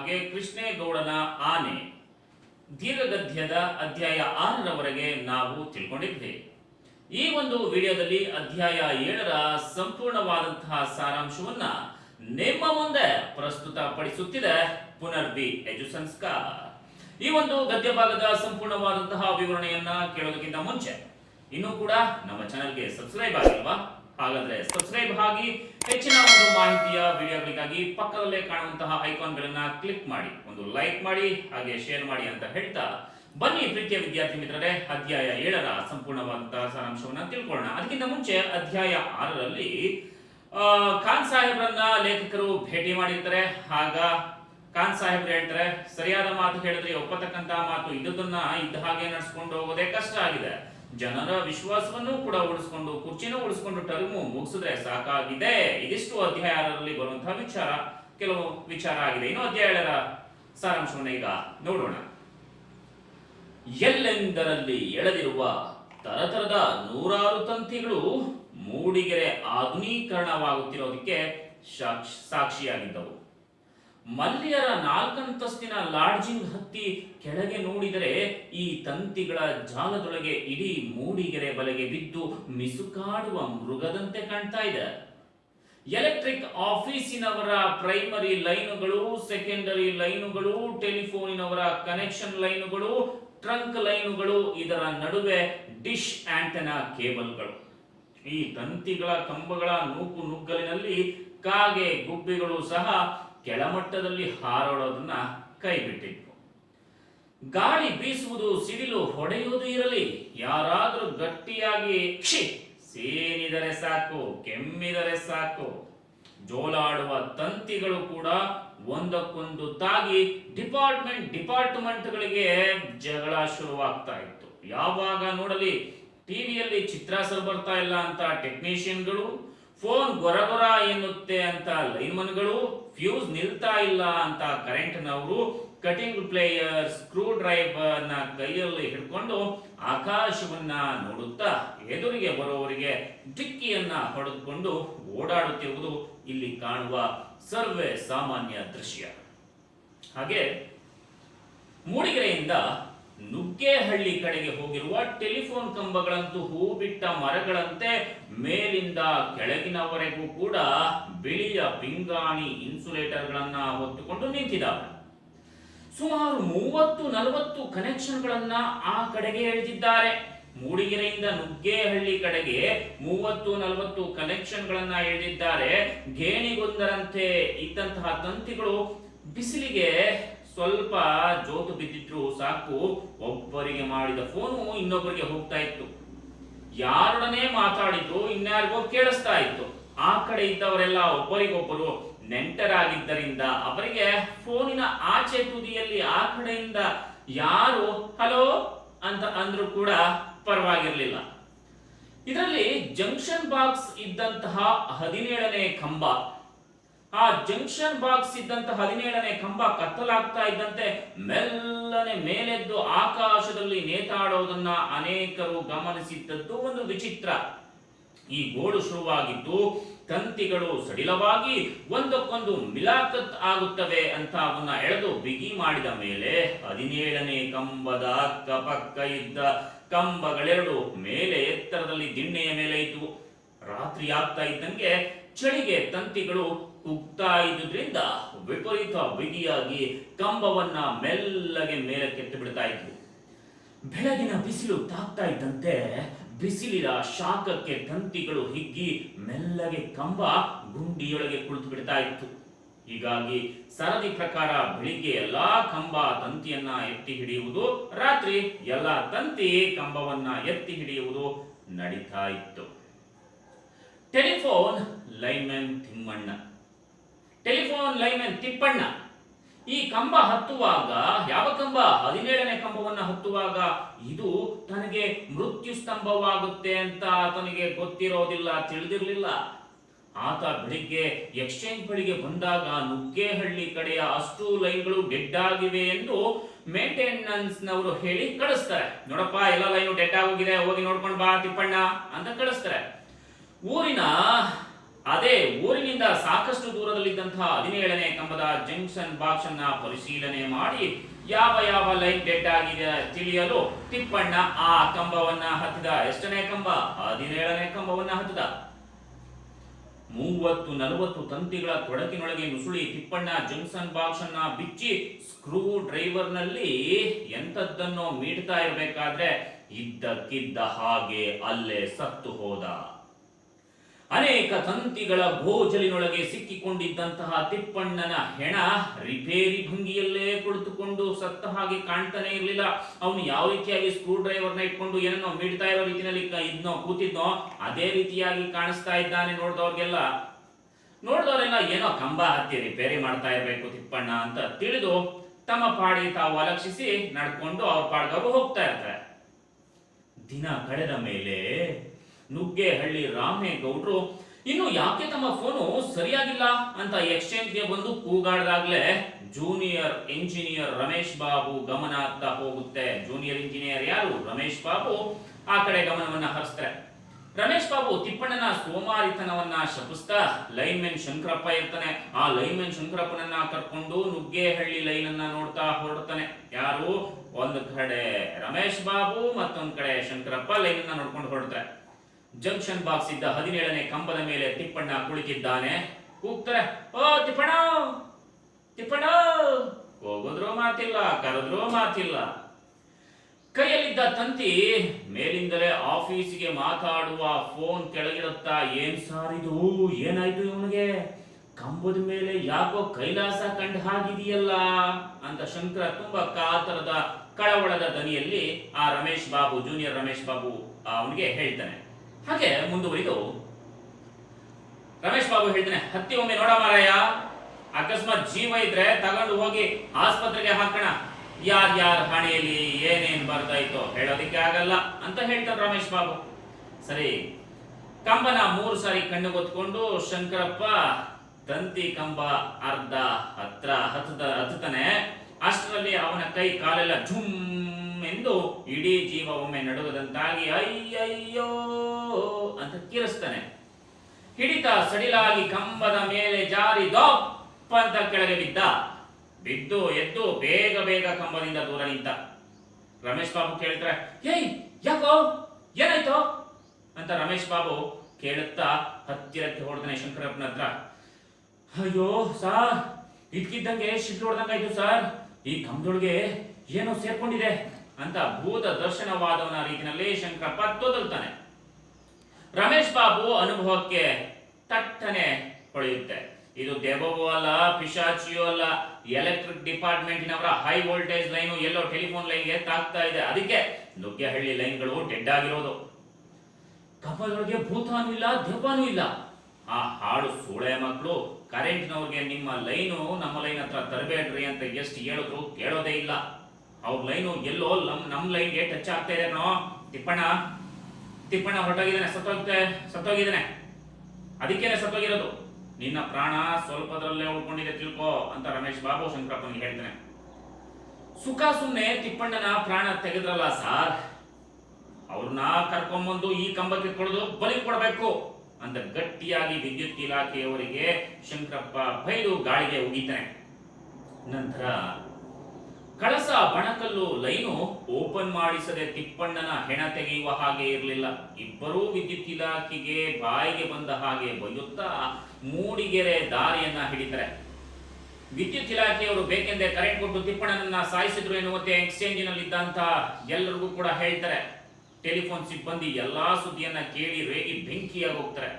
ಹಾಗೆ ಕೃಷ್ಣೇಗೌಡನ ಆನೆ. ದೀರ್ಘಗದ್ಯದ ಅಧ್ಯಾಯ ಆರರವರೆಗೆ ನಾವು ತಿಳ್ಕೊಂಡಿದ್ವಿ. ಈ ಒಂದು ವಿಡಿಯೋದಲ್ಲಿ ಅಧ್ಯಾಯ ಏಳರ ಸಂಪೂರ್ಣವಾದಂತಹ ಸಾರಾಂಶವನ್ನ ನಿಮ್ಮ ಮುಂದೆ ಪ್ರಸ್ತುತ ಪಡಿಸುತ್ತಿದೆ ಪುನರ್ವಿ ಎಜು ಸಂಸ್ಕಾರ. ಈ ಒಂದು ಗದ್ಯ ಭಾಗದ ಸಂಪೂರ್ಣವಾದಂತಹ ವಿವರಣೆಯನ್ನ ಕೇಳೋದಕ್ಕಿಂತ ಮುಂಚೆ, ಇನ್ನೂ ಕೂಡ ನಮ್ಮ ಚಾನೆಲ್ಗೆ ಸಬ್ಸ್ಕ್ರೈಬ್ ಆಗಿಲ್ವಾ? ಹಾಗಾದ್ರೆ ಸಬ್ಸ್ಕ್ರೈಬ್ ಆಗಿ ಹೆಚ್ಚಿನ ಒಂದು ಮಾಹಿತಿಯ ವಿಡಿಯೋಗಳಿಗಾಗಿ ಪಕ್ಕದಲ್ಲೇ ಕಾಣುವಂತಹ ಐಕಾನ್ಗಳನ್ನ ಕ್ಲಿಕ್ ಮಾಡಿ, ಒಂದು ಲೈಕ್ ಮಾಡಿ, ಹಾಗೆ ಶೇರ್ ಮಾಡಿ ಅಂತ ಹೇಳ್ತಾ ಬನ್ನಿ ಪ್ರೀತಿಯ ವಿದ್ಯಾರ್ಥಿ ಮಿತ್ರರೇ, ಅಧ್ಯಾಯ ಏಳರ ಸಂಪೂರ್ಣವಾದಂತಹ ಸಾರಾಂಶವನ್ನ ತಿಳ್ಕೊಳ್ಳೋಣ. ಅದಕ್ಕಿಂತ ಮುಂಚೆ ಅಧ್ಯಾಯ ಆರರಲ್ಲಿ ಖಾನ್ ಸಾಹೇಬ್ರನ್ನ ಲೇಖಕರು ಭೇಟಿ ಮಾಡಿರ್ತಾರೆ. ಆಗ ಖಾನ್ ಸಾಹೇಬ್ರು ಹೇಳ್ತಾರೆ, ಸರಿಯಾದ ಮಾತು ಹೇಳಿದ್ರೆ ಒಪ್ಪತಕ್ಕಂತಹ ಮಾತು ಇದ್ದದನ್ನ ಇದ್ದ ಹಾಗೆ ನಡ್ಸ್ಕೊಂಡು ಹೋಗೋದೇ ಕಷ್ಟ ಆಗಿದೆ. ಜನರ ವಿಶ್ವಾಸವನ್ನು ಕೂಡ ಉಳಿಸ್ಕೊಂಡು, ಕುರ್ಚಿನೂ ಉಳಿಸ್ಕೊಂಡು ಟರ್ಮು ಮುಗಿಸಿದ್ರೆ ಸಾಕಾಗಿದೆ. ಇದಿಷ್ಟು ಅಧ್ಯಾಯ ಬರುವಂತಹ ವಿಚಾರ. ಕೆಲವು ವಿಚಾರ ಆಗಿದೆ. ಇನ್ನು ಅಧ್ಯಾಯ ಸಾರಾಂಶವನ್ನ ಈಗ ನೋಡೋಣ. ಎಲ್ಲೆಂದರಲ್ಲಿ ಎಳೆದಿರುವ ತರತರದ ನೂರಾರು ತಂತಿಗಳು ಮೂಡಿಗೆರೆ ಆಧುನೀಕರಣವಾಗುತ್ತಿರೋದಕ್ಕೆ ಸಾಕ್ಷ್- ಸಾಕ್ಷಿಯಾಗಿದ್ದವು. ಮಲ್ಯರ ನಾಲ್ಕಂತಸ್ತಿನ ಲಾಡ್ಜಿಂಗ್ ಹತ್ತಿ ಕೆಳಗೆ ನೋಡಿದರೆ ಈ ತಂತಿಗಳ ಜಾಲದೊಳಗೆ ಇಡೀ ಮೂಡಿಗೆರೆ ಬಲೆಗೆ ಬಿದ್ದು ಮಿಸುಕಾಡುವ ಮೃಗದಂತೆ ಕಾಣ್ತಾ ಇದೆ. ಎಲೆಕ್ಟ್ರಿಕ್ ಆಫೀಸಿನವರ ಪ್ರೈಮರಿ ಲೈನುಗಳು, ಸೆಕೆಂಡರಿ ಲೈನುಗಳು, ಟೆಲಿಫೋನಿನವರ ಕನೆಕ್ಷನ್ ಲೈನುಗಳು, ಟ್ರಂಕ್ ಲೈನುಗಳು, ಇದರ ನಡುವೆ ಡಿಶ್ ಆಂಟೆನಾ ಕೇಬಲ್ಗಳು. ಈ ತಂತಿಗಳ ಕಂಬಗಳ ನೂಕು ನುಗ್ಗಲಿನಲ್ಲಿ ಕಾಗೆ ಗುಬ್ಬಿಗಳು ಸಹ ಕೆಳಮಟ್ಟದಲ್ಲಿ ಹಾರಾಡೋದನ್ನ ಕೈಬಿಟ್ಟಿದ್ವು ಗಾಳಿ ಬೀಸುವುದು ಸಿಡಿಲು ಹೊಡೆಯುವುದು ಇರಲಿ, ಯಾರಾದರೂ ಗಟ್ಟಿಯಾಗಿ ಕ್ಷಿ ಸೇರಿದರೆ ಸಾಕು, ಕೆಮ್ಮಿದರೆ ಸಾಕು. ಜೋಲಾಡುವ ತಂತಿಗಳು ಕೂಡ ಒಂದಕ್ಕೊಂದು ತಾಗಿ ಡಿಪಾರ್ಟ್ಮೆಂಟ್ ಡಿಪಾರ್ಟ್ಮೆಂಟ್ಗಳಿಗೆ ಜಗಳ ಶುರುವಾಗ್ತಾ ಇತ್ತು. ಯಾವಾಗ ನೋಡಲಿ, ಟಿವಿಯಲ್ಲಿ ಚಿತ್ರಾಸರು ಬರ್ತಾ ಇಲ್ಲ ಅಂತ ಟೆಕ್ನಿಷಿಯನ್ಗಳು, ಫೋನ್ ಗೊರಗೊರ ಎನ್ನುತ್ತೆ ಅಂತ ಲೈನ್ಮನ್ಗಳು ಫ್ಯೂಸ್ ನಿಲ್ತಾ ಇಲ್ಲ ಅಂತ ಕರೆಂಟ್ನವರು ಕಟಿಂಗ್ ಪ್ಲೇಯರ್ ಸ್ಕ್ರೂ ಡ್ರೈವರ್ನ ಕೈಯಲ್ಲಿ ಹಿಡ್ಕೊಂಡು ಆಕಾಶವನ್ನ ನೋಡುತ್ತಾ ಎದುರಿಗೆ ಬರುವವರಿಗೆ ಡಿಕ್ಕಿಯನ್ನ ಹೊಡೆದುಕೊಂಡು ಓಡಾಡುತ್ತಿರುವುದು ಇಲ್ಲಿ ಕಾಣುವ ಸರ್ವೇ ಸಾಮಾನ್ಯ ದೃಶ್ಯ. ಹಾಗೆ ಮೂಡಿಗೆರೆಯಿಂದ ನುಗ್ಗೇಹಳ್ಳಿ ಕಡೆಗೆ ಹೋಗಿರುವ ಟೆಲಿಫೋನ್ ಕಂಬಗಳಂತೂ ಹೂ ಬಿಟ್ಟ ಮರಗಳಂತೆ ಮೇಲಿಂದ ಕೆಳಗಿನವರೆಗೂ ಕೂಡ ಬಿಳಿಯ ಪಿಂಗಾಣಿ ಇನ್ಸುಲೇಟರ್ಗಳನ್ನ ಹೊತ್ತುಕೊಂಡು ನಿಂತಿದ್ದಾವೆ. ಸುಮಾರು ಮೂವತ್ತು ನಲವತ್ತು ಕನೆಕ್ಷನ್ಗಳನ್ನ ಆ ಕಡೆಗೆ ಎಳೆದಿದ್ದಾರೆ. ಮೂಡಿಗೆರೆಯಿಂದ ನುಗ್ಗೇಹಳ್ಳಿ ಕಡೆಗೆ ಮೂವತ್ತು ನಲವತ್ತು ಕನೆಕ್ಷನ್ಗಳನ್ನ ಎಳೆದಿದ್ದಾರೆ. ಗೇಣಿಗೊಂದರಂತೆ ಇದ್ದಂತಹ ತಂತಿಗಳು ಬಿಸಿಲಿಗೆ ಸ್ವಲ್ಪ ಜೋತು ಬಿದ್ದಿದ್ರು ಸಾಕು, ಒಬ್ಬರಿಗೆ ಮಾಡಿದ ಫೋನು ಇನ್ನೊಬ್ಬರಿಗೆ ಹೋಗ್ತಾ ಇತ್ತು. ಯಾರೊಡನೆ ಮಾತಾಡಿದ್ರು ಇನ್ಯಾರಿಗೋ ಕೇಳಿಸ್ತಾ ಇತ್ತು. ಆ ಕಡೆ ಇದ್ದವರೆಲ್ಲ ಒಬ್ಬರಿಗೊಬ್ಬರು ನೆಂಟರಾಗಿದ್ದರಿಂದ ಅವರಿಗೆ ಫೋನಿನ ಆಚೆ ತುದಿಯಲ್ಲಿ ಆ ಕಡೆಯಿಂದ ಯಾರು ಹಲೋ ಅಂತ ಅಂದ್ರೂ ಕೂಡ ಪರವಾಗಿರ್ಲಿಲ್ಲ. ಇದರಲ್ಲಿ ಜಂಕ್ಷನ್ ಬಾಕ್ಸ್ ಇದ್ದಂತಹ ಹದಿನೇಳನೇ ಕಂಬ ಆ ಜಂಕ್ಷನ್ ಬಾಕ್ಸ್ ಇದ್ದಂತಹ ಹದಿನೇಳನೇ ಕಂಬ ಕತ್ತಲಾಗ್ತಾ ಇದ್ದಂತೆ ಮೆಲ್ಲನೆ ಮೇಲೆದ್ದು ಆಕಾಶದಲ್ಲಿ ನೇತಾಡೋದನ್ನ ಅನೇಕರು ಗಮನಿಸಿದ್ದದ್ದು ಒಂದು ವಿಚಿತ್ರ. ಈ ಗೋಡು ಶುರುವಾಗಿದ್ದು ತಂತಿಗಳು ಸಡಿಲವಾಗಿ ಒಂದಕ್ಕೊಂದು ಮಿಲಾಕತ್ ಆಗುತ್ತವೆ ಅಂತ ಅವನ್ನ ಎಳೆದು ಬಿಗಿ ಮಾಡಿದ ಮೇಲೆ ಹದಿನೇಳನೇ ಕಂಬದ ಅಕ್ಕಪಕ್ಕ ಇದ್ದ ಕಂಬಗಳೆರಡು ಮೇಲೆ ಎತ್ತರದಲ್ಲಿ ದಿಣ್ಣೆಯ ಮೇಲೆ ಇದ್ವು. ರಾತ್ರಿ ಆಗ್ತಾ ಇದ್ದಂಗೆ ಚಳಿಗೆ ತಂತಿಗಳು ಕುಗ್ತಾ ಇದ್ದುದರಿಂದ ವಿಪರೀತ ಬಿಗಿಯಾಗಿ ಕಂಬವನ್ನ ಮೆಲ್ಲಗೆ ಮೇಲಕ್ಕೆತ್ತು ಬಿಡ್ತಾ ಇದ್ವು. ಬೆಳಗಿನ ಬಿಸಿಲು ತಾಕ್ತಾ ಇದ್ದಂತೆ ಬಿಸಿಲಿನ ಶಾಖಕ್ಕೆ ತಂತಿಗಳು ಹಿಗ್ಗಿ ಮೆಲ್ಲಗೆ ಕಂಬ ಗುಂಡಿಯೊಳಗೆ ಕುಳಿತು ಬಿಡ್ತಾ ಇತ್ತು. ಹೀಗಾಗಿ ಸರದಿ ಪ್ರಕಾರ ಬೆಳಿಗ್ಗೆ ಎಲ್ಲಾ ಕಂಬ ತಂತಿಯನ್ನ ಎತ್ತಿ ಹಿಡಿಯುವುದು, ರಾತ್ರಿ ಎಲ್ಲಾ ತಂತಿ ಕಂಬವನ್ನ ಎತ್ತಿ ಹಿಡಿಯುವುದು ನಡೀತಾ ಇತ್ತು. Telephone lineman Timmanna. Telephone lineman Tippanna. ಈ ಕಂಬ ಹತ್ತುವಾಗ, ಯಾವ ಕಂಬ? ಹದಿನೇಳನೇ ಕಂಬವನ್ನು ಹತ್ತುವಾಗ ಇದು ತನಗೆ ಮೃತ್ಯು ಸ್ತಂಭವಾಗುತ್ತೆ ಅಂತ ಆತನಿಗೆ ಗೊತ್ತಿರೋದಿಲ್ಲ, ತಿಳಿದಿರಲಿಲ್ಲ. ಆತ ಬೆಳಿಗ್ಗೆ ಎಕ್ಸ್ಚೇಂಜ್ ಬಳಿಗೆ ಬಂದಾಗ ನುಗ್ಗೇಹಳ್ಳಿ ಕಡೆಯ ಅಷ್ಟು ಲೈನ್ಗಳು ಡೆಡ್ ಆಗಿವೆ ಎಂದು ಮೇಂಟೆನೆನ್ಸ್ ನವರು ಹೇಳಿ ಕಳಿಸ್ತಾರೆ. ನೋಡಪ್ಪ, ಎಲ್ಲ ಲೈನು ಡೆಡ್ ಆಗೋಗಿದೆ, ಹೋಗಿ ನೋಡ್ಕೊಂಡು ಬಾ ತಿಪ್ಪಣ್ಣ ಅಂತ ಕಳಿಸ್ತಾರೆ. ಊರಿನ ಅದೇ ಊರಿನಿಂದ ಸಾಕಷ್ಟು ದೂರದಲ್ಲಿದ್ದಂತಹ ಹದಿನೇಳನೇ ಕಂಬದ ಜಂಕ್ಷನ್ ಬಾಕ್ಸ್ ಅನ್ನ ಪರಿಶೀಲನೆ ಮಾಡಿ ಯಾವ ಯಾವ ಲೈನ್ ಡೆಡ್ ಆಗಿದೆ ತಿಳಿಯಲು ತಿಪ್ಪಣ್ಣ ಆ ಕಂಬವನ್ನ ಹತ್ತಿದ. ಎಷ್ಟನೇ ಕಂಬ? ಹದಿನೇಳನೇ ಕಂಬವನ್ನ ಹತ್ತಿದ. ಮೂವತ್ತು ನಲವತ್ತು ತಂತಿಗಳ ತೊಡಕಿನೊಳಗೆ ನುಸುಳಿ ತಿಪ್ಪಣ್ಣ ಜಂಕ್ಷನ್ ಬಾಕ್ಸ್ ಅನ್ನ ಬಿಚ್ಚಿ ಸ್ಕ್ರೂ ಡ್ರೈವರ್ನಲ್ಲಿ ಎಂತದ್ದನ್ನೋ ಮೀಡ್ತಾ ಇರಬೇಕಾದ್ರೆ ಇದ್ದಕ್ಕಿದ್ದ ಹಾಗೆ ಅಲ್ಲೇ ಸತ್ತು ಹೋದ. ಅನೇಕ ತಂತಿಗಳ ಗೋಜಲಿನೊಳಗೆ ಸಿಕ್ಕಿಕೊಂಡಿದ್ದಂತಹ ತಿಪ್ಪಣ್ಣನ ಹೆಣ ರಿಪೇರಿ ಭಂಗಿಯಲ್ಲೇ ಕುಳಿತುಕೊಂಡು ಸತ್ತ ಹಾಗೆ ಕಾಣ್ತಾನೆ ಇರಲಿಲ್ಲ. ಅವನು ಯಾವ ರೀತಿಯಾಗಿ ಸ್ಕ್ರೂ ಡ್ರೈವರ್ನ ಇಟ್ಕೊಂಡು ಏನನ್ನೋ ಮಿಡ್ತಾ ಇರೋ ರೀತಿಯಲ್ಲಿ ಇದ್ನೋ, ಕೂತಿದ್ನೋ, ಅದೇ ರೀತಿಯಾಗಿ ಕಾಣಿಸ್ತಾ ಇದ್ದಾನೆ ನೋಡಿದವ್ರಿಗೆಲ್ಲ. ನೋಡಿದವರೆಲ್ಲ ಏನೋ ಕಂಬ ಹತ್ತಿ ರಿಪೇರಿ ಮಾಡ್ತಾ ಇರಬೇಕು ತಿಪ್ಪಣ್ಣ ಅಂತ ತಿಳಿದು ತಮ್ಮ ಪಾಡಿ ತಾವು ಅಲಕ್ಷಿಸಿ ನಡ್ಕೊಂಡು ಅವ್ರ ಪಾಡ್ದವ್ರು ಹೋಗ್ತಾ ಇರ್ತಾರೆ. ದಿನ ಕಳೆದ ಮೇಲೆ ನುಗ್ಗೇಹಳ್ಳಿ ರಾಮೇಗೌಡ್ರು, ಇನ್ನು ಯಾಕೆ ತಮ್ಮ ಫೋನು ಸರಿಯಾಗಿಲ್ಲ? ಅಂತ ಎಕ್ಸ್ಚೇಂಜ್ಗೆ ಬಂದು ಕೂಗಾಡ್ದಾಗ್ಲೇ ಜೂನಿಯರ್ ಇಂಜಿನಿಯರ್ ರಮೇಶ್ ಬಾಬು ಗಮನ ಆಗ್ತಾ ಹೋಗುತ್ತೆ. ಜೂನಿಯರ್ ಇಂಜಿನಿಯರ್ ಯಾರು? ರಮೇಶ್ ಬಾಬು. ಆ ಕಡೆ ಗಮನವನ್ನ ಹರಿಸ್ತಾರೆ. ರಮೇಶ್ ಬಾಬು ತಿಪ್ಪಣ್ಣನ ಸೋಮಾರಿತನವನ್ನ ಶಪಿಸ್ತಾ ಲೈನ್ಮೆನ್ ಶಂಕರಪ್ಪ ಇರ್ತಾನೆ. ಆ ಲೈನ್ಮೆನ್ ಶಂಕರಪ್ಪನನ್ನ ಕರ್ಕೊಂಡು ನುಗ್ಗೇಹಳ್ಳಿ ಲೈನ್ ಅನ್ನ ನೋಡ್ತಾ ಹೊರಡ್ತಾನೆ. ಯಾರು? ಒಂದು ಕಡೆ ರಮೇಶ್ ಬಾಬು, ಮತ್ತೊಂದ್ ಕಡೆ ಶಂಕರಪ್ಪ ಲೈನ್ ಅನ್ನ ನೋಡ್ಕೊಂಡು ಹೊರಡ್ತಾರೆ. ಜಂಕ್ಷನ್ ಬಾಕ್ಸ್ ಇದ್ದ ಹದಿನೇಳನೇ ಕಂಬದ ಮೇಲೆ ತಿಪ್ಪಣ್ಣ ಕುಳಿತಿದ್ದಾನೆ. ಕೂಗ್ತಾರೆ, ಓ, ತಿಪ್ಪಣ್ಣ! ತಿಪ್ಪಣ್ಣ! ಹೋಗೋದ್ರೂ ಮಾತಿಲ್ಲ, ಕರೆದ್ರೂ ಮಾತಿಲ್ಲ. ಕೈಯಲ್ಲಿದ್ದ ತಂತಿ ಮೇಲಿಂದಲೇ ಆಫೀಸಿಗೆ ಮಾತಾಡುವ ಫೋನ್ ಕೆಳಗಿರುತ್ತಾ ಏನ್ ಸಾರ್ ಇದು? ಏನಾಯ್ತು ಇವನಿಗೆ? ಕಂಬದ ಮೇಲೆ ಯಾಕೋ ಕೈಲಾಸ ಕಂಡ ಹಾಗಿದೆಯಲ್ಲ? ಅಂತ ಶಂಕರ ತುಂಬಾ ಕಾತರದ ಕಳವಳದ ದನಿಯಲ್ಲಿ ಆ ರಮೇಶ್ ಬಾಬು, ಜೂನಿಯರ್ ರಮೇಶ್ ಬಾಬು ಅವನಿಗೆ ಹೇಳ್ತಾನೆ. ಹಾಗೆ ಮುಂದುವರಿದು ರಮೇಶ್ ಬಾಬು ಹೇಳ್ತಾನೆ ಹತ್ತಿ ಒಮ್ಮೆ ನೋಡ ಮಾರಾಯ, ಅಕಸ್ಮಾತ್ ಜೀವ ಇದ್ರೆ ತಗೊಂಡು ಹೋಗಿ ಆಸ್ಪತ್ರೆಗೆ ಹಾಕೋಣ. ಯಾರ್ ಯಾರ ಹಣೆಯಲ್ಲಿ ಏನೇನ್ ಬರ್ತಾಯ್ತೋ ಹೇಳೋದಿಕ್ಕೆ ಆಗಲ್ಲ ಅಂತ ಹೇಳ್ತಾನೆ ರಮೇಶ್ ಬಾಬು. ಸರಿ, ಕಂಬನ ಮೂರು ಸಾರಿ ಕಣ್ಣು ಗೊತ್ಕೊಂಡು ಶಂಕರಪ್ಪ, ತಂತಿ ಕಂಬ ಅರ್ಧ ಹತ್ರ ಹತ್ತದ ಹತ್ತತಾನೆ ಅಷ್ಟರಲ್ಲಿ ಅವನ ಕೈ ಕಾಲೆಲ್ಲ ಝುಮ್ ಎಂದು ಇಡೀ ಜೀವ ಒಮ್ಮೆ ನಡುಗದಂತಾಗಿ ಅಯ್ಯಯ್ಯೋ ಅಂತ ಕಿರಿಸ್ತಾನೆ ಹಿಡಿತ ಸಡಿಲಾಗಿ ಕಂಬದ ಮೇಲೆ ಜಾರಿ ದೊಪ್ಪ ಅಂತ ಕೆಳಗೆ ಬಿದ್ದ. ಬಿದ್ದು ಎದ್ದು ಬೇಗ ಬೇಗ ಕಂಬದಿಂದ ದೂರ ನಿಂತ. ರಮೇಶ್ ಬಾಬು ಕೇಳ್ತಾರೆ ಏಯ್, ಯಾಕೋ? ಏನಾಯ್ತು? ಅಂತ ರಮೇಶ್ ಬಾಬು ಕೇಳುತ್ತಾ ಹತ್ತಿರಕ್ಕೆ ಹೊಡೆದನೆ ಶಂಕರಪ್ಪನ ಹತ್ರ. ಅಯ್ಯೋ ಸಾರ್, ಇದ್ಕಿದ್ದಂಗೆ ಶಿಡ್ಲು ಹೊಡೆದಂಗಾಯ್ತು ಸರ್. ಈ ಕಂಬದೊಳಗೆ ಏನೋ ಸೇರ್ಕೊಂಡಿದೆ. ಅಂತ ಭೂತ ದರ್ಶನವಾದವನ ರೀತಿಯಲ್ಲಿ ಶಂಕರಪ್ಪ ತೊದಲ್ತಾನೆ. ರಮೇಶ್ ಬಾಬು ಅನುಭವಕ್ಕೆ ತಟ್ಟನೆ ಹೊಳೆಯುತ್ತೆ. ಇದು ದೆವ್ವವೂ ಅಲ್ಲ, ಪಿಶಾಚಿಯೂ ಅಲ್ಲ, ಎಲೆಕ್ಟ್ರಿಕ್ ಡಿಪಾರ್ಟ್ಮೆಂಟಿನವರ ಹೈ ವೋಲ್ಟೇಜ್ ಲೈನು ಎಲ್ಲೋ ಟೆಲಿಫೋನ್ ಲೈನ್ಗೆ ತಾಕ್ತಾ ಇದೆ. ಅದಕ್ಕೆ ನುಗ್ಗೆಹಳ್ಳಿ ಲೈನ್ಗಳು ಡೆಡ್ ಆಗಿರೋದು ಕಪ್ಪದೊಳಗೆ ಭೂತಾನೂ ಇಲ್ಲ, ದೆವ್ವನೂ ಇಲ್ಲ. ಆ ಹಾಡು ಸೂಳೆ ಮಕ್ಕಳು ಕರೆಂಟ್ನವ್ರಿಗೆ ನಿಮ್ಮ ಲೈನು ನಮ್ಮ ಲೈನ್ ಹತ್ರ ತರಬೇಡ್ರಿ ಅಂತ ಎಷ್ಟು ಹೇಳಿದ್ರು ಕೇಳೋದೇ ಇಲ್ಲ. ಅವ್ರ ಲೈನು ಎಲ್ಲೋ ನಮ್ ನಮ್ ಲೈನ್ಗೆ ಟಚ್ ಆಗ್ತಾ ಇದೆ ತಿಪ್ಪಣ್ಣ. ತಿಪ್ಪಣ್ಣ ಹೊರಟೋಗಿದ್ದಾನೆ, ಸತ್ತೋಗ್ತೆ ಸತ್ತೋಗಿದ್ದಾನೆ. ಅದಕ್ಕೇನೆ ಸತ್ತೋಗಿರೋದು. ನಿನ್ನ ಪ್ರಾಣ ಸ್ವಲ್ಪದರಲ್ಲೇ ಉಳ್ಕೊಂಡಿದೆ ತಿಳ್ಕೋ ಅಂತ ರಮೇಶ್ ಬಾಬು ಶಂಕರಪ್ಪನಿಗೆ ಹೇಳ್ತಾನೆ. ಸುಖ ಸುಮ್ಮನೆ ತಿಪ್ಪಣ್ಣನ ಪ್ರಾಣ ತೆಗೆದ್ರಲ್ಲ ಸಾರ್. ಅವ್ರನ್ನ ಕರ್ಕೊಂಬಂದು ಈ ಕಂಬಕ್ಕೆ ಕೊಡೋದು ಬಲಿ ಕೊಡಬೇಕು ಅಂತ ಗಟ್ಟಿಯಾಗಿ ವಿದ್ಯುತ್ ಇಲಾಖೆಯವರಿಗೆ ಶಂಕರಪ್ಪ ಬೈದು ಗಾಳಿಗೆ ಉಗಿತಾನೆ. ನಂತರ ಕಳಸ ಬಣಕಲ್ಲು ಲೈನು ಓಪನ್ ಮಾಡಿಸದೆ ತಿಪ್ಪಣ್ಣನ ಹೆಣ ತೆಗೆಯುವ ಹಾಗೆ ಇರಲಿಲ್ಲ. ಇಬ್ಬರೂ ವಿದ್ಯುತ್ ಇಲಾಖೆಗೆ ಬಾಯಿಗೆ ಬಂದ ಹಾಗೆ ಬಯ್ಯುತ್ತಾ ಮೂಡಿಗೆರೆ ದಾರಿಯನ್ನ ಹಿಡಿತಾರೆ. ವಿದ್ಯುತ್ ಇಲಾಖೆಯವರು ಬೇಕೆಂದೇ ಕರೆಂಟ್ ಕೊಟ್ಟು ತಿಪ್ಪಣ್ಣನನ್ನ ಸಾಯಿಸಿದ್ರು ಎನ್ನುವಂತೆ ಎಕ್ಸ್ಚೇಂಜಿನಲ್ಲಿ ಇದ್ದಂತ ಎಲ್ಲರಿಗೂ ಕೂಡ ಹೇಳ್ತಾರೆ. ಟೆಲಿಫೋನ್ ಸಿಬ್ಬಂದಿ ಎಲ್ಲಾ ಸುದ್ದಿಯನ್ನ ಕೇಳಿ ರೇಗಿ ಬೆಂಕಿಯಾಗಿ ಹೋಗ್ತಾರೆ.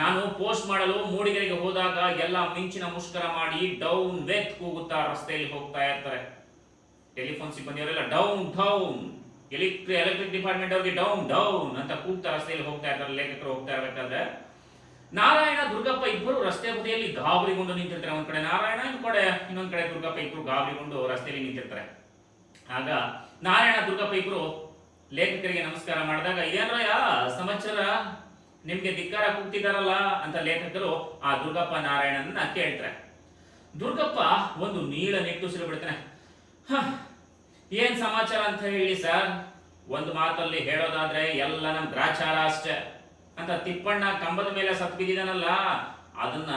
ನಾನು ಪೋಸ್ಟ್ ಮಾಡಲು ಮೂಡಿಗೆರೆಗೆ ಹೋದಾಗ ಎಲ್ಲ ಮಿಂಚಿನ ಮುಷ್ಕರ ಮಾಡಿ ಡೌನ್ ವೆತ್ ಕೂಗುತ್ತಾ ರಸ್ತೆಯಲ್ಲಿ ಹೋಗ್ತಾ ಇರ್ತಾರೆ. ಟೆಲಿಫೋನ್ ಸಿಬ್ಬಂದಿಯವರೆಲ್ಲ ಡೌನ್ ಡೌನ್ ಎಲೆಕ್ಟ್ರಿ ಎಲೆಕ್ಟ್ರಿಕ್ ಡಿಪಾರ್ಟ್ಮೆಂಟ್ ಅವರಿಗೆ ಡೌನ್ ಡೌನ್ ಅಂತ ಕೂಗ್ತಾ ರಸ್ತೆಯಲ್ಲಿ ಹೋಗ್ತಾ ಇರ್ತಾರೆ, ಲೇಖಕರು ಹೋಗ್ತಾ ಇರಬೇಕಾದ್ರೆ. ನಾರಾಯಣ, ದುರ್ಗಪ್ಪ ಇಬ್ಬರು ರಸ್ತೆ ಬದಿಯಲ್ಲಿ ಗಾಬರಿಗೊಂಡು ನಿಂತಿರ್ತಾರೆ ಒಂದ್ ಕಡೆ. ನಾರಾಯಣ, ಇನ್ನೊಂದ್ ಕಡೆ ಇನ್ನೊಂದ್ ಕಡೆ ದುರ್ಗಪ್ಪ ಇಬ್ರು ಗಾಬರಿಗೊಂಡು ರಸ್ತೆಯಲ್ಲಿ ನಿಂತಿರ್ತಾರೆ. ಆಗ ನಾರಾಯಣ, ದುರ್ಗಪ್ಪ ಇಬ್ರು ಲೇಖಕರಿಗೆ ನಮಸ್ಕಾರ ಮಾಡಿದಾಗ ಇದೇನ್ರಯ್ಯ ಸಮಾಚಾರ ನಿಮ್ಗೆ ಧಿಕ್ಕಾರ ಕೂಗ್ತಿದಾರಲ್ಲ? ಅಂತ ಲೇಖಕರು ಆ ದುರ್ಗಪ್ಪ ನಾರಾಯಣನ ಕೇಳ್ತಾರೆ. ದುರ್ಗಪ್ಪ ಒಂದು ನೀಳ ನಿಟ್ಟುಸಿರು ಬಿಡ್ತಾನೆ ಏನ್ ಸಮಾಚಾರ ಅಂತ ಹೇಳಿ ಸರ್? ಒಂದು ಮಾತಲ್ಲಿ ಹೇಳೋದಾದ್ರೆ ಎಲ್ಲ ನಮ್ ಗ್ರಾಚಾರ ಅಷ್ಟೇ. ಅಂತ ತಿಪ್ಪಣ್ಣ ಕಂಬದ ಮೇಲೆ ಸತ್ ಬಿದ್ದಿದಾನಲ್ಲ, ಅದನ್ನ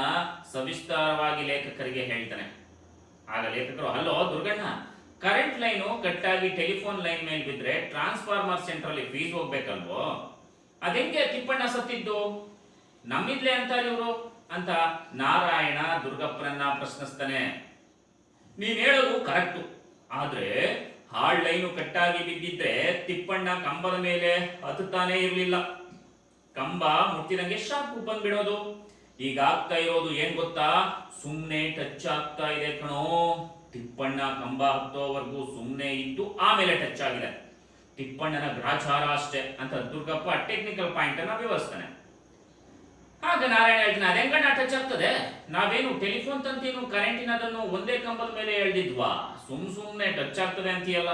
ಸವಿಸ್ತಾರವಾಗಿ ಲೇಖಕರಿಗೆ ಹೇಳ್ತಾನೆ. ಆಗ ಲೇಖಕರು, ಹಲೋ ದುರ್ಗಣ್ಣ, ಕರೆಂಟ್ ಲೈನು ಕಟ್ಟಾಗಿ ಟೆಲಿಫೋನ್ ಲೈನ್ ಮೇಲೆ ಬಿದ್ರೆ ಟ್ರಾನ್ಸ್ಫಾರ್ಮರ್ ಸೆಂಟರ್ ಅಲ್ಲಿ ಫೀಸ್ ಹೋಗ್ಬೇಕಲ್ವೋ? ಅದೆಂಗೆ ತಿಪ್ಪಣ್ಣ ಸತ್ತಿದ್ದು? ನಮ್ಮಿದ್ಲೆ ಅಂತಾರೆ ಇವರು. ಅಂತ ನಾರಾಯಣ ದುರ್ಗಪ್ಪನನ್ನ ಪ್ರಶ್ನಿಸ್ತಾನೆ. ನೀನ್ ಹೇಳೋದು ಕರೆಕ್ಟು ಆದ್ರೆ ಹಾಳ್ ಲೈನು ಕಟ್ಟಾಗಿ ಬಿದ್ದಿದ್ರೆ ತಿಪ್ಪಣ್ಣ ಕಂಬದ ಮೇಲೆ ಹತ್ತುತ್ತಾನೇ ಇರಲಿಲ್ಲ. ಕಂಬ ಮುಟ್ಟಿದಂಗೆ ಶಾಕು ಬಂದ್ಬಿಡೋದು. ಈಗ ಆಗ್ತಾ ಇರೋದು ಏನ್ ಗೊತ್ತಾ? ಸುಮ್ನೆ ಟಚ್ ಆಗ್ತಾ ಇದೆ ಕಣೋ. ತಿಪ್ಪಣ್ಣ ಕಂಬ ಹತ್ತೋವರೆಗೂ ಸುಮ್ನೆ ಇದ್ದು ಆಮೇಲೆ ಟಚ್ ಆಗಿದೆ. ತಿಪ್ಪಣ್ಣನ ಗ್ರಾಚಾರ ಅಷ್ಟೇ. ಅಂತ ದುರ್ಗಪ್ಪ ಟೆಕ್ನಿಕಲ್ ಪಾಯಿಂಟ್ ಅನ್ನ ವಿವರಿಸ್ತಾನೆ. ಆಗ ನಾರಾಯಣ ಹೇಳ್ತಾನೆ ಟಚ್ ಆಗ್ತದೆ? ನಾವೇನು ಟೆಲಿಫೋನ್ ತಂತೇನು ಕರೆಂಟಿನದನ್ನು ಒಂದೇ ಕಂಬದ ಮೇಲೆ ಎಳ್ದಿದ್ವಾ? ಸುಮ್ ಸುಮ್ನೆ ಟಚ್ ಆಗ್ತದೆ ಅಂತೀಯಲ್ಲ?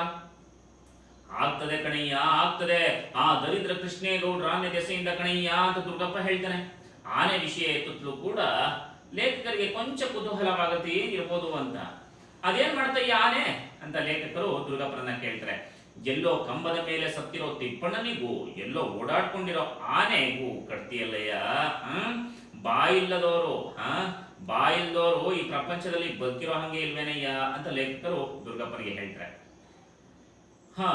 ಆಗ್ತದೆ ಕಣಯ್ಯ, ಆಗ್ತದೆ. ಆ ದರಿದ್ರ ಕೃಷ್ಣೇಗೌಡರ ಆನೆ ದೆಸೆಯಿಂದ ಕಣಯ್ಯ ಅಂತ ದುರ್ಗಪ್ಪ ಹೇಳ್ತಾನೆ. ಆನೆ ವಿಷಯ ಎತ್ತುತ್ತಲೂ ಕೂಡ ಲೇಖಕರಿಗೆ ಕೊಂಚ ಕುತೂಹಲವಾಗತ್ತೆ ಏನಿರ್ಬೋದು ಅಂತ. ಅದೇನ್ ಮಾಡ್ತಯ್ಯ ಆನೆ? ಅಂತ ಲೇಖಕರು ದುರ್ಗಪ್ಪರನ್ನ ಕೇಳ್ತಾರೆ. ಎಲ್ಲೋ ಕಂಬದ ಮೇಲೆ ಸತ್ತಿರೋ ತಿಪ್ಪಣ್ಣನಿಗೂ, ಎಲ್ಲೋ ಓಡಾಡ್ಕೊಂಡಿರೋ ಆನೆಗೂ ಕಟ್ತಿಯಲ್ಲಯ್ಯ? ಬಾಯಿಲ್ಲದವರು ಹ ಬಾಯಿಲ್ದವರು ಈ ಪ್ರಪಂಚದಲ್ಲಿ ಬದುಕಿರೋ ಹಂಗೆ ಇಲ್ವೇನಯ್ಯ? ಅಂತ ಲೇಖಕರು ದುರ್ಗಪ್ಪನಿಗೆ ಹೇಳ್ತಾರೆ. ಹಾ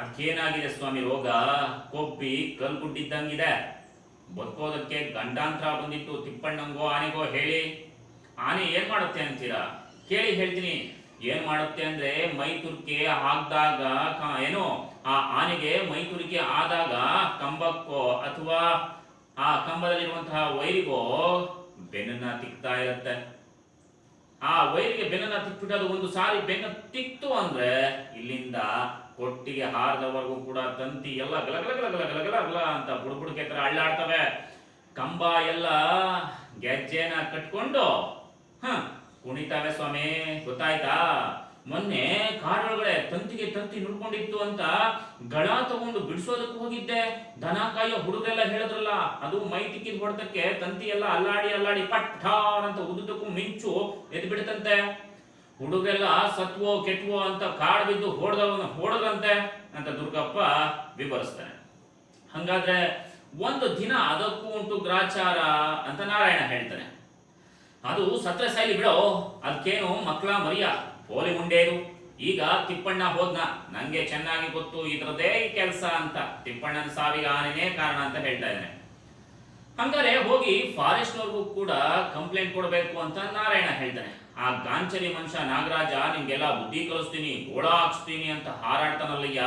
ಅದಕ್ಕೇನಾಗಿದೆ ಸ್ವಾಮಿ ರೋಗ? ಕೊಬ್ಬಿ ಕಲ್ಗುಡ್ಡಿದ್ದಂಗಿದೆ. ಬದುಕೋದಕ್ಕೆ ಗಂಡಾಂತರ ಬಂದಿತ್ತು ತಿಪ್ಪಣ್ಣಂಗೋ, ಆನೆಗೋ ಹೇಳಿ. ಆನೆ ಏನ್ ಮಾಡುತ್ತೆ ಅಂತೀರಾ? ಕೇಳಿ ಹೇಳ್ತೀನಿ. ಏನ್ ಮಾಡುತ್ತೆ ಅಂದ್ರೆ ಮೈ ತುರ್ಕೆ ಹಾಕ್ದಾಗ ಏನು? ಆ ಆನೆಗೆ ಮೈ ತುರಿಕೆ ಆದಾಗ ಕಂಬಕ್ಕೋ ಅಥವಾ ಆ ಕಂಬದಲ್ಲಿರುವಂತಹ ವೈರಿಗೋ ಬೆನ್ನನ್ನ ತಿಕ್ತಾ ಇರುತ್ತೆ. ಆ ವೈರಿಗೆ ಬೆನ್ನನ್ನ ತಿಕ್ಬಿಟ್ಟು ಅದು ಒಂದು ಸಾರಿ ಬೆನ್ನ ತಿಕ್ತು ಅಂದ್ರೆ ಇಲ್ಲಿಂದ ಕೊಟ್ಟಿಗೆ ಹಾರದವರೆಗೂ ಕೂಡ ತಂತಿ ಎಲ್ಲ ಗಲಗಲ ಗಲ ಗಲ ಗಲ ಗಲ ಗಲ ಗಲ ಅಂತ ಬುಡ್ಬುಡ್ಕೆ ತರ ಅಳ್ಳಾಡ್ತವೆ. ಕಂಬ ಎಲ್ಲ ಗೆಜ್ಜೆನ ಕಟ್ಕೊಂಡು ಹ ಕುಣಿತಾವೆ ಸ್ವಾಮಿ, ಗೊತ್ತಾಯ್ತಾ? ಮೊನ್ನೆ ಕಾಡೊಳಗಡೆ ತಂತಿಗೆ ತಂತಿ ನುಡ್ಕೊಂಡಿತ್ತು ಅಂತ ಗಳ ತಗೊಂಡು ಬಿಡಿಸೋದಕ್ಕೆ ಹೋಗಿದ್ದೆ. ದನ ಕಾಯೋ ಹುಡುಗೆಲ್ಲ ಹೇಳಿದ್ರಲ್ಲ, ಅದು ಮೈ ತಿಕ್ಕಿದ ಹೊಡೆತಕ್ಕೆ ತಂತಿ ಎಲ್ಲ ಅಲ್ಲಾಡಿ ಅಲ್ಲಾಡಿ ಪಟ್ಟಾರ್ ಅಂತ ಉದ್ದಕ್ಕೂ ಮಿಂಚು ಎದ್ದು ಬಿಡುತ್ತಂತೆ ಹುಡುಗೆಲ್ಲ ಸತ್ವೋ ಕೆಟ್ವೋ ಅಂತ ಕಾಡ್ ಬಿದ್ದು ಹೊಡೆದವನ್ನ ಹೊಡೆದಂತೆ ಅಂತ ದುರ್ಗಪ್ಪ ವಿವರಿಸ್ತಾನೆ. ಹಂಗಾದ್ರೆ ಒಂದು ದಿನ ಅದಕ್ಕೂ ಉಂಟು ಗ್ರಾಚಾರ ಅಂತ ನಾರಾಯಣ ಹೇಳ್ತಾನೆ. ಅದು ಸತ್ರ ಸಾಯಿಲಿ ಬಿಡೋ. ಅದಕ್ಕೇನು ಮಕ್ಕಳ ಮರಿಯ? ಪೋಲಿ ಮುಂಡೇದು ಈಗ ತಿಪ್ಪಣ್ಣ ಹೋದ್ನ. ನಂಗೆ ಚೆನ್ನಾಗಿ ಗೊತ್ತು ಇದ್ರದೇ ಕೆಲಸ ಅಂತ. ತಿಪ್ಪಣ್ಣನ ಸಾವಿಗೆ ಆನೆನೇ ಕಾರಣ ಅಂತ ಹೇಳ್ತಾ ಇದ್ದಾನೆ. ಹಂಗಾರೆ ಹೋಗಿ ಫಾರೆಸ್ಟ್ನವ್ರಿಗೂ ಕೂಡ ಕಂಪ್ಲೇಂಟ್ ಕೊಡಬೇಕು ಅಂತ ನಾರಾಯಣ ಹೇಳ್ತಾನೆ. ಆ ಗಾಂಚಲಿ ಮನುಷ್ಯ ನಾಗರಾಜ, ನಿಮ್ಗೆಲ್ಲ ಬುದ್ಧಿ ಕಲಿಸ್ತೀನಿ, ಗೋಳ ಹಾಕ್ಸ್ತೀನಿ ಅಂತ ಹಾರಾಡ್ತಾನಲ್ಲಯ್ಯ.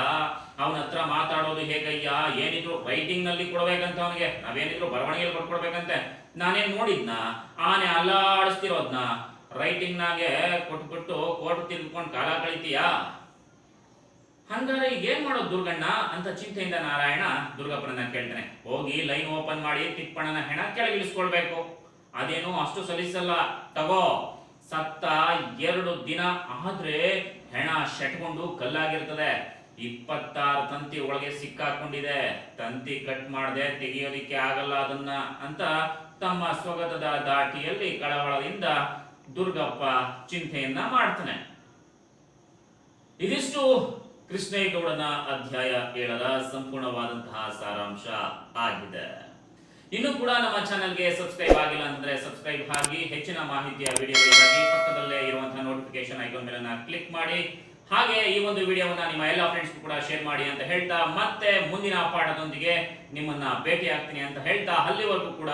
ಅವನ ಹತ್ರ ಮಾತಾಡೋದು ಹೇಗಯ್ಯ? ಏನಿದ್ರು ರೈಟಿಂಗ್ನಲ್ಲಿ ಕೊಡ್ಬೇಕಂತ ಅವನಿಗೆ. ನಾವೇನಿದ್ರು ಬರವಣಿಗೆಯಲ್ಲಿ ಕೊಟ್ಕೊಡ್ಬೇಕಂತೆ. ನಾನೇನ್ ನೋಡಿದ್ನ, ಆನೆ ಅಲ್ಲಾಡಿಸ್ತಿರೋದ್ನ ರೈಟಿಂಗ್ ನಾಗೆ ಕೊಟ್ಬಿಟ್ಟು ಕೋರ್ಟ್ ತಿರ್ಕೊಂಡು ಕಾಲ ಕಳಿತೀಯಾ? ಹಂಗಾರೆ ಈಗ ಏನ್ ಮಾಡೋದು ದುರ್ಗಣ್ಣ ಅಂತ ಚಿಂತೆಯಿಂದ ನಾರಾಯಣ ದುರ್ಗಪ್ಪನನ್ನ ಕೇಳ್ತಾನೆ. ಹೋಗಿ ಲೈನ್ ಓಪನ್ ಮಾಡಿ ತಿಪ್ಪಣ್ಣನ ಹೆಣ ಕೆಳಗಿಳಿಸ್ಕೊಳ್ಬೇಕು. ಅದೇನು ಅಷ್ಟು ಸಲಿಸಲ್ಲ. ತಗೋ, ಸತ್ತ ಎರಡು ದಿನ ಆದ್ರೆ ಹೆಣ ಶೆಟ್ಕೊಂಡು ಕಲ್ಲಾಗಿರ್ತದೆ. ಇಪ್ಪತ್ತಾರು ತಂತಿ ಒಳಗೆ ಸಿಕ್ಕಾಕೊಂಡಿದೆ. ತಂತಿ ಕಟ್ ಮಾಡದೆ ತೆಗಿಯೋದಿಕ್ಕೆ ಆಗಲ್ಲ ಅದನ್ನ ಅಂತ ತಮ್ಮ ಸ್ವಗತದ ದಾಟಿಯಲ್ಲಿ ಕಳವಳದಿಂದ ದುರ್ಗಪ್ಪ ಚಿಂತೆಯನ್ನ ಮಾಡ್ತಾನೆ. ಇದಿಷ್ಟು ಕೃಷ್ಣೇಗೌಡನ ಅಧ್ಯಾಯ ಏಳರ ಸಂಪೂರ್ಣವಾದಂತಹ ಸಾರಾಂಶ ಆಗಿದೆ. ಇನ್ನು ಕೂಡ ನಮ್ಮ ಚಾನೆಲ್ಗೆ ಸಬ್ಸ್ಕ್ರೈಬ್ ಆಗಿಲ್ಲ ಅಂದ್ರೆ ಸಬ್ಸ್ಕ್ರೈಬ್ ಆಗಿ ಹೆಚ್ಚಿನ ಮಾಹಿತಿಯ ವಿಡಿಯೋಗಳಿಗಾಗಿ ಪಕ್ಕದಲ್ಲೇ ಇರುವಂತಹ ನೋಟಿಫಿಕೇಶನ್ ಐಕಾನ್ ಮೇಲನ್ನ ಕ್ಲಿಕ್ ಮಾಡಿ. ಹಾಗೆ ಈ ಒಂದು ವಿಡಿಯೋವನ್ನ ನಿಮ್ಮ ಎಲ್ಲ ಫ್ರೆಂಡ್ಸ್ ಕೂಡ ಶೇರ್ ಮಾಡಿ ಅಂತ ಹೇಳ್ತಾ ಮತ್ತೆ ಮುಂದಿನ ಪಾಠದೊಂದಿಗೆ ನಿಮ್ಮನ್ನ ಭೇಟಿ ಆಗ್ತೀನಿ ಅಂತ ಹೇಳ್ತಾ ಅಲ್ಲಿವರೆಗೂ ಕೂಡ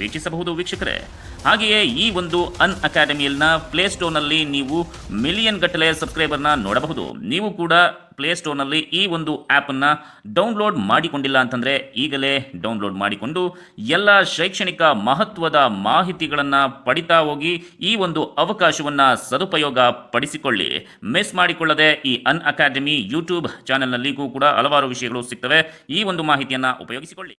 ವೀಕ್ಷಿಸಬಹುದು ವೀಕ್ಷಕರೇ. ಹಾಗೆಯೇ ಈ ಒಂದು ಅನ್ ಅಕಾಡೆಮಿಯಲ್ನ ಪ್ಲೇಸ್ಟೋರ್ನಲ್ಲಿ ನೀವು ಮಿಲಿಯನ್ ಗಟ್ಟಲೆ ಸಬ್ಸ್ಕ್ರೈಬರ್ನ ನೋಡಬಹುದು. ನೀವು ಕೂಡ ಪ್ಲೇಸ್ಟೋರ್ನಲ್ಲಿ ಈ ಒಂದು ಆ್ಯಪನ್ನು ಡೌನ್ಲೋಡ್ ಮಾಡಿಕೊಂಡಿಲ್ಲ ಅಂತಂದರೆ ಈಗಲೇ ಡೌನ್ಲೋಡ್ ಮಾಡಿಕೊಂಡು ಎಲ್ಲ ಶೈಕ್ಷಣಿಕ ಮಹತ್ವದ ಮಾಹಿತಿಗಳನ್ನು ಪಡಿತಾ ಹೋಗಿ ಈ ಒಂದು ಅವಕಾಶವನ್ನು ಸದುಪಯೋಗ ಪಡಿಸಿಕೊಳ್ಳಿ. ಮಿಸ್ ಮಾಡಿಕೊಳ್ಳದೆ ಈ ಅನ್ ಅಕಾಡೆಮಿ ಯೂಟ್ಯೂಬ್ ಚಾನೆಲ್ನಲ್ಲಿಗೂ ಕೂಡ ಹಲವಾರು ವಿಷಯಗಳು ಸಿಗ್ತವೆ. ಈ ಒಂದು ಮಾಹಿತಿಯನ್ನು ಉಪಯೋಗಿಸಿಕೊಳ್ಳಿ.